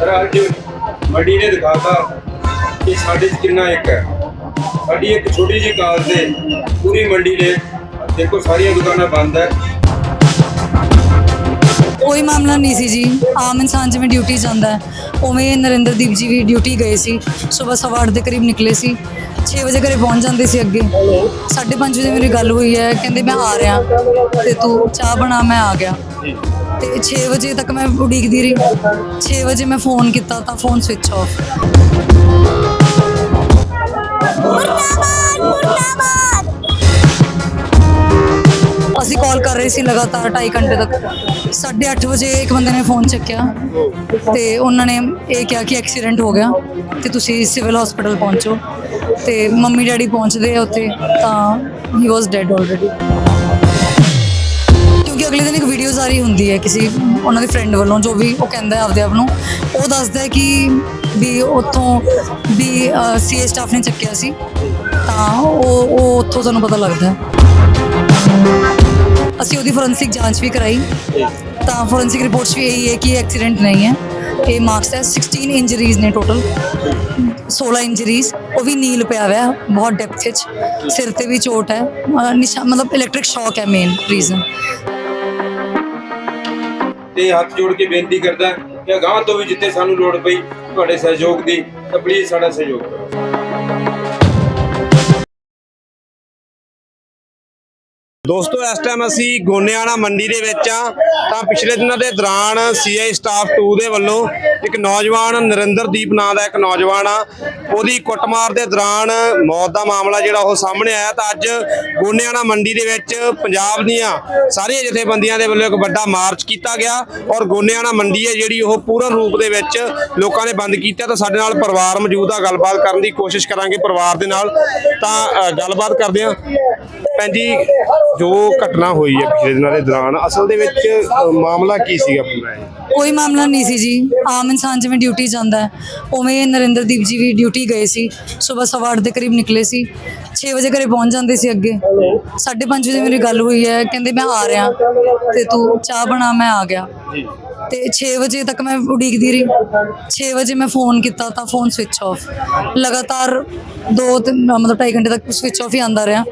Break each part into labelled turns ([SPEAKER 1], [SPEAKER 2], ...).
[SPEAKER 1] ਪਰ ਅੱਜ ਮੰਡੀ ਨੇ ਦਿਖਾਤਾ ਕਿ ਸਾਡੇ 'ਚ ਕਿੰਨਾ ਇੱਕ ਹੈ। ਸਾਡੀ ਇੱਕ ਛੋਟੀ ਜਿਹੀ ਕਾਲ ਤੇ ਪੂਰੀ ਮੰਡੀ ਨੇ, ਦੇਖੋ ਸਾਰੀਆਂ ਦੁਕਾਨਾਂ ਬੰਦ ਹੈ।
[SPEAKER 2] ਕੋਈ ਮਾਮਲਾ ਨਹੀਂ ਸੀ ਜੀ। ਆਮ ਇਨਸਾਨ ਜਿਵੇਂ ਡਿਊਟੀ ਜਾਂਦਾ ਉਵੇਂ ਨਰਿੰਦਰਦੀਪ ਜੀ ਵੀ ਡਿਊਟੀ ਗਏ ਸੀ। ਸਵੇਰ ਸਵਾ ਅੱਠ ਦੇ ਕਰੀਬ ਨਿਕਲੇ ਸੀ। 6 ਵਜੇ ਘਰੇ ਪਹੁੰਚ ਜਾਂਦੇ ਸੀ ਅੱਗੇ। 5:30 ਵਜੇ ਮੇਰੀ ਗੱਲ ਹੋਈ ਹੈ, ਕਹਿੰਦੇ ਮੈਂ ਆ ਰਿਹਾ ਤੇ ਤੂੰ ਚਾਹ ਬਣਾ, ਮੈਂ ਆ ਗਿਆ। ਤੇ 6 ਵਜੇ ਤੱਕ ਮੈਂ ਉਡੀਕਦੀ ਰਹੀ 6 ਵਜੇ ਮੈਂ ਫੋਨ ਕੀਤਾ ਤਾਂ ਫੋਨ ਸਵਿਚ ਆਫ ਅਸੀਂ ਕਾਲ ਕਰ ਰਹੇ ਸੀ ਲਗਾਤਾਰ 2.5 ਘੰਟੇ ਤੱਕ। 8:30 ਵਜੇ ਇੱਕ ਬੰਦੇ ਨੇ ਫੋਨ ਚੱਕਿਆ ਤੇ ਉਹਨਾਂ ਨੇ ਇਹ ਕਿਹਾ ਕਿ ਐਕਸੀਡੈਂਟ ਹੋ ਗਿਆ ਤੇ ਤੁਸੀਂ ਸਿਵਲ ਹਸਪੀਟਲ ਪਹੁੰਚੋ। ਤੇ ਮੰਮੀ ਡੈਡੀ ਪਹੁੰਚਦੇ ਆ ਉੱਥੇ ਤਾਂ ਹੀ ਵਾਸ ਡੈਡ ਆਲਰੇਡੀ ਅਗਲੇ ਦਿਨ ਇੱਕ ਵੀਡੀਓ ਜਾਰੀ ਹੁੰਦੀ ਹੈ ਕਿਸੇ ਉਹਨਾਂ ਦੇ ਫਰੈਂਡ ਵੱਲੋਂ, ਜੋ ਵੀ ਉਹ ਕਹਿੰਦਾ ਹੈ ਆਪਦੇ ਆਪ ਨੂੰ। ਉਹ ਦੱਸਦਾ ਹੈ ਕਿ ਵੀ ਉੱਥੋਂ ਵੀ ਸੀਏ ਸਟਾਫ ਨੇ ਚੱਕਿਆ ਸੀ। ਤਾਂ ਉਹ ਉਹ ਉੱਥੋਂ ਸਾਨੂੰ ਪਤਾ ਲੱਗਦਾ ਹੈ। ਅਸੀਂ ਉਹਦੀ ਫੋਰੈਂਸਿਕ ਜਾਂਚ ਵੀ ਕਰਾਈ। ਤਾਂ ਫੋਰੈਂਸਿਕ ਰਿਪੋਰਟਸ ਵੀ ਇਹੀ ਹੈ ਕਿ ਐਕਸੀਡੈਂਟ ਨਹੀਂ ਹੈ। ਇਹ ਮਾਰਕਸ ਹੈ 16 ਇੰਜਰੀਜ਼ ਨੇ ਟੋਟਲ 16 ਇੰਜਰੀਜ਼ ਉਹ ਵੀ ਨੀਲ ਪਿਆ ਹੋਇਆ, ਬਹੁਤ ਡੈਪਥ ਵਿੱਚ। ਸਿਰ ਤੇ ਵੀ ਚੋਟ ਹੈ। ਨਿਸ਼ਾ ਮਤਲਬ ਇਲੈਕਟ੍ਰਿਕ ਸ਼ੌਕ ਹੈ ਮੇਨ ਰੀਜ਼ਨ
[SPEAKER 1] ਤੇ ਹੱਥ ਜੋੜ ਕੇ ਬੇਨਤੀ ਕਰਦਾ ਕਿ ਅਗਾਂਹ ਤੋਂ ਵੀ ਜਿੱਥੇ ਸਾਨੂੰ ਲੋੜ ਪਈ ਤੁਹਾਡੇ ਸਹਿਯੋਗ ਦੀ, ਤਾਂ ਪਲੀਜ਼ ਸਾਡਾ ਸਹਿਯੋਗ ਕਰੋ।
[SPEAKER 3] ਦੋਸਤੋ, ਇਸ ਟਾਈਮ ਅਸੀਂ ਗੋਨਿਆਣਾ ਮੰਡੀ ਦੇ ਵਿੱਚ ਆ। ਤਾਂ ਪਿਛਲੇ ਦਿਨਾਂ ਦੇ ਦੌਰਾਨ ਸੀਆਈ ਸਟਾਫ 2 ਦੇ ਵੱਲੋਂ ਇੱਕ ਨੌਜਵਾਨ ਨਰਿੰਦਰਦੀਪ ਨਾਂ ਦਾ ਇੱਕ ਨੌਜਵਾਨ ਆ, ਉਹਦੀ ਕੁੱਟਮਾਰ ਦੇ ਦੌਰਾਨ ਮੌਤ ਦਾ ਮਾਮਲਾ ਜਿਹੜਾ ਉਹ ਸਾਹਮਣੇ ਆਇਆ। ਤਾਂ ਅੱਜ ਗੋਨਿਆਣਾ ਮੰਡੀ ਦੇ ਵਿੱਚ ਪੰਜਾਬ ਦੀਆਂ ਸਾਰੀਆਂ ਜਥੇਬੰਦੀਆਂ ਦੇ ਵੱਲੋਂ ਇੱਕ ਵੱਡਾ ਮਾਰਚ ਕੀਤਾ ਗਿਆ ਔਰ ਗੋਨਿਆਣਾ ਮੰਡੀ ਹੈ ਜਿਹੜੀ ਉਹ ਪੂਰਨ ਰੂਪ ਦੇ ਵਿੱਚ ਲੋਕਾਂ ਨੇ ਬੰਦ ਕੀਤਾ। ਤਾਂ ਸਾਡੇ ਨਾਲ ਪਰਿਵਾਰ ਮੌਜੂਦ ਆ, ਗੱਲਬਾਤ ਕਰਨ ਦੀ ਕੋਸ਼ਿਸ਼ ਕਰਾਂਗੇ ਪਰਿਵਾਰ ਦੇ ਨਾਲ। ਤਾਂ ਗੱਲਬਾਤ ਕਰਦੇ ਹਾਂ ਭੈਣ ਜੀ ਜੋ ਘਟਨਾ ਹੋਈ ਹੈ ਪਿਛਲੇ ਦਿਨਾਂ ਦੇ ਦੌਰਾਨ ਅਸਲ ਦੇ ਵਿੱਚ ਮਾਮਲਾ ਕੀ ਸੀਗਾ ਪੂਰਾ ਇਹ?
[SPEAKER 2] ਕੋਈ ਮਾਮਲਾ ਨਹੀਂ ਸੀ ਜੀ। ਆਮ ਇਨਸਾਨ ਜਿਵੇਂ ਡਿਊਟੀ ਜਾਂਦਾ ਉਵੇਂ ਨਰਿੰਦਰਦੀਪ ਜੀ ਵੀ ਡਿਊਟੀ ਗਏ ਸੀ। ਸਵੇਰ ਸਵਾ ਅੱਠ ਦੇ ਕਰੀਬ ਨਿਕਲੇ ਸੀ। 6 ਵਜੇ ਘਰੇ ਪਹੁੰਚ ਜਾਂਦੇ ਸੀ ਅੱਗੇ। 5:30 ਵਜੇ ਮੇਰੀ ਗੱਲ ਹੋਈ ਹੈ ਕਹਿੰਦੇ ਮੈਂ ਆ ਰਿਹਾ ਤੇ ਤੂੰ ਚਾਹ ਬਣਾ ਮੈਂ ਆ ਗਿਆ। ਤੇ 6 ਵਜੇ ਤੱਕ ਮੈਂ ਉਡੀਕਦੀ ਰਹੀ। 6 ਵਜੇ ਮੈਂ ਫੋਨ ਕੀਤਾ ਤਾਂ ਫੋਨ ਸਵਿਚ ਆਫ ਲਗਾਤਾਰ ਦੋ ਤਿੰਨ ਮਤਲਬ 2.5 ਘੰਟੇ ਤੱਕ ਸਵਿਚ ਆਫ ਹੀ ਆਂਦਾ ਰਿਹਾ।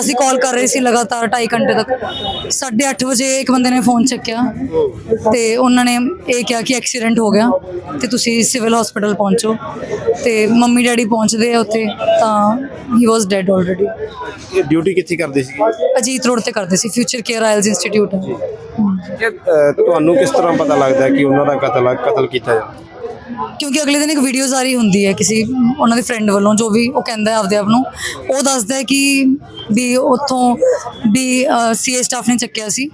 [SPEAKER 2] ਅਸੀਂ ਕਾਲ ਕਰ ਰਹੇ ਸੀ ਲਗਾਤਾਰ 2.5 ਘੰਟੇ ਤੱਕ। 8:30 ਵਜੇ ਇੱਕ ਬੰਦੇ ਨੇ ਫੋਨ ਚੱਕਿਆ ਤੇ ਉਹਨਾਂ ਨੇ ਇਹ ਕਿਹਾ ਕਿ ਐਕਸੀਡੈਂਟ ਹੋ ਗਿਆ ਤੇ ਤੁਸੀਂ ਸਿਵਲ ਹਸਪੀਟਲ ਪਹੁੰਚੋ। ਤੇ ਮੰਮੀ ਡੈਡੀ ਪਹੁੰਚਦੇ ਆ ਉੱਥੇ ਤਾਂ ਹੀ ਵਾਸ ਡੈਡ ਆਲਰੇਡੀ
[SPEAKER 3] ਇਹ ਡਿਊਟੀ ਕਿੱਥੇ ਕਰਦੇ ਸੀ?
[SPEAKER 2] ਅਜੀਤ ਰੋਡ ਤੇ ਕਰਦੇ ਸੀ। ਫਿਊਚਰ ਕੇਅਰ ਆਇਲਸ ਇੰਸਟੀਚਿਊਟ
[SPEAKER 3] ਇਹ ਅ, ਤੁਹਾਨੂੰ ਕਿਸ ਤਰ੍ਹਾਂ ਪਤਾ ਲੱਗਦਾ ਕਿ ਉਹਨਾਂ ਦਾ ਕਤਲ ਕਤਲ ਕੀਤਾ ਜਾਂਦਾ
[SPEAKER 2] ਕਿਉਂਕਿ ਅਗਲੇ ਦਿਨ ਇੱਕ ਵੀਡੀਓ ਜਾਰੀ ਹੁੰਦੀ ਹੈ ਕਿਸੇ ਉਹਨਾਂ ਦੇ ਫਰੈਂਡ ਵੱਲੋਂ ਜੋ ਵੀ ਉਹ ਕਹਿੰਦਾ ਹੈ ਆਪਦੇ ਆਪ ਨੂੰ। ਉਹ ਦੱਸਦਾ ਹੈ ਕਿ ਵੀ ਉੱਥੋਂ ਵੀ ਸੀਏ ਸਟਾਫ ਨੇ ਚੱਕਿਆ ਸੀ।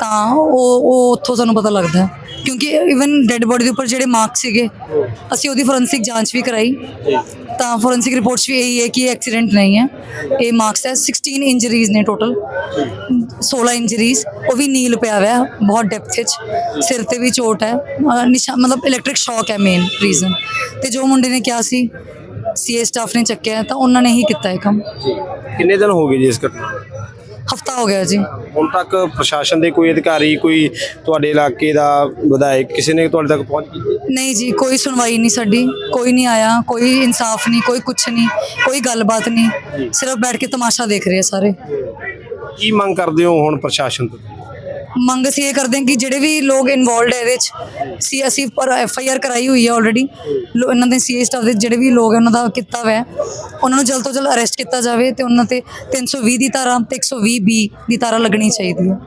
[SPEAKER 2] ਤਾਂ ਉਹ ਉਹ ਉੱਥੋਂ ਸਾਨੂੰ ਪਤਾ ਲੱਗਦਾ ਹੈ। ਕਿਉਂਕਿ ਇਵਨ ਡੈੱਡ ਬੋਡੀ ਦੇ ਉੱਪਰ ਜਿਹੜੇ ਮਾਰਕ ਸੀਗੇ ਅਸੀਂ ਉਹਦੀ ਫੋਰੈਂਸਿਕ ਜਾਂਚ ਵੀ ਕਰਾਈ। ਤਾਂ ਫੋਰੈਂਸਿਕ ਰਿਪੋਰਟਸ ਵੀ ਇਹੀ ਹੈ ਕਿ ਐਕਸੀਡੈਂਟ ਨਹੀਂ ਹੈ। ਇਹ ਮਾਰਕਸ ਹੈ 16 ਇੰਜਰੀਜ਼ ਨੇ ਟੋਟਲ 16 ਇੰਜਰੀਜ਼ ਉਹ ਵੀ ਨੀਲ ਪਿਆ ਹੋਇਆ, ਬਹੁਤ ਡੈਪਥ ਵਿੱਚ। ਸਿਰ ਤੇ ਵੀ ਚੋਟ ਹੈ। ਨਿਸ਼ਾ, ਮਤਲਬ ਇਲੈਕਟ੍ਰਿਕ ਸ਼ੌਕ ਹੈ ਮੇਨ ਰੀਜ਼ਨ ਤੇ ਜੋ ਮੁੰਡੇ ਨੇ ਕਿਹਾ ਸੀ ਸੀਏ ਸਟਾਫ ਨੇ ਚੱਕਿਆ, ਤਾਂ ਉਹਨਾਂ ਨੇ ਹੀ ਕੀਤਾ ਇਹ ਕੰਮ।
[SPEAKER 3] ਕਿੰਨੇ ਦਿਨ ਹੋ ਗਏ ਜੀ ਇਸ ਘਟਨਾ
[SPEAKER 2] ਹਫਤਾ ਹੋ ਗਿਆ ਜੀ।
[SPEAKER 3] ਹੁਣ ਤੱਕ ਪ੍ਰਸ਼ਾਸਨ ਦੇ ਕੋਈ ਅਧਿਕਾਰੀ ਕੋਈ ਤੁਹਾਡੇ ਇਲਾਕੇ ਦਾ ਵਿਧਾਇਕ ਕਿਸੇ ਨੇ ਤੁਹਾਡੇ ਤੱਕ ਪਹੁੰਚ ਕੀਤੀ?
[SPEAKER 2] ਨਹੀਂ ਜੀ ਕੋਈ ਸੁਣਵਾਈ ਨਹੀਂ ਸਾਡੀ। ਕੋਈ ਨਹੀਂ ਆਇਆ ਕੋਈ ਇਨਸਾਫ ਨਹੀਂ ਕੋਈ ਕੁਛ ਨਹੀਂ ਕੋਈ ਗੱਲਬਾਤ ਨਹੀਂ। ਸਿਰਫ ਬੈਠ ਕੇ ਤਮਾਸ਼ਾ ਦੇਖ ਰਹੇ ਆ ਸਾਰੇ।
[SPEAKER 3] ਕੀ ਮੰਗ ਕਰਦੇ ਹੋ ਹੁਣ ਪ੍ਰਸ਼ਾਸਨ ਤੋਂ?
[SPEAKER 2] ਮੰਗ ਅਸੀਂ ਇਹ ਕਰਦੇ ਹਾਂ ਕਿ ਜਿਹੜੇ ਵੀ ਲੋਕ ਇਨਵੋਲਡ ਹੈ ਇਹਦੇ ਵਿੱਚ, ਸੀ ਅਸੀਂ ਪਰ ਐਫ ਆਈ ਆਰ ਕਰਾਈ ਹੋਈ ਹੈ ਆਲਰੇਡੀ ਇਹਨਾਂ ਦੇ ਸੀ ਸਟਾਫ ਦੇ ਜਿਹੜੇ ਵੀ ਲੋਕ ਉਹਨਾਂ ਦਾ ਕੀਤਾ ਹੋਇਆ ਉਹਨਾਂ ਨੂੰ ਜਲਦ ਤੋਂ ਜਲਦ ਅਰੈਸਟ ਕੀਤਾ ਜਾਵੇ ਤੇ ਉਹਨਾਂ ਤੇ 320 ਦੀ ਧਾਰਾ ਤੇ 120 ਬੀ ਦੀ ਧਾਰਾ ਲੱਗਣੀ ਚਾਹੀਦੀ ਹੈ।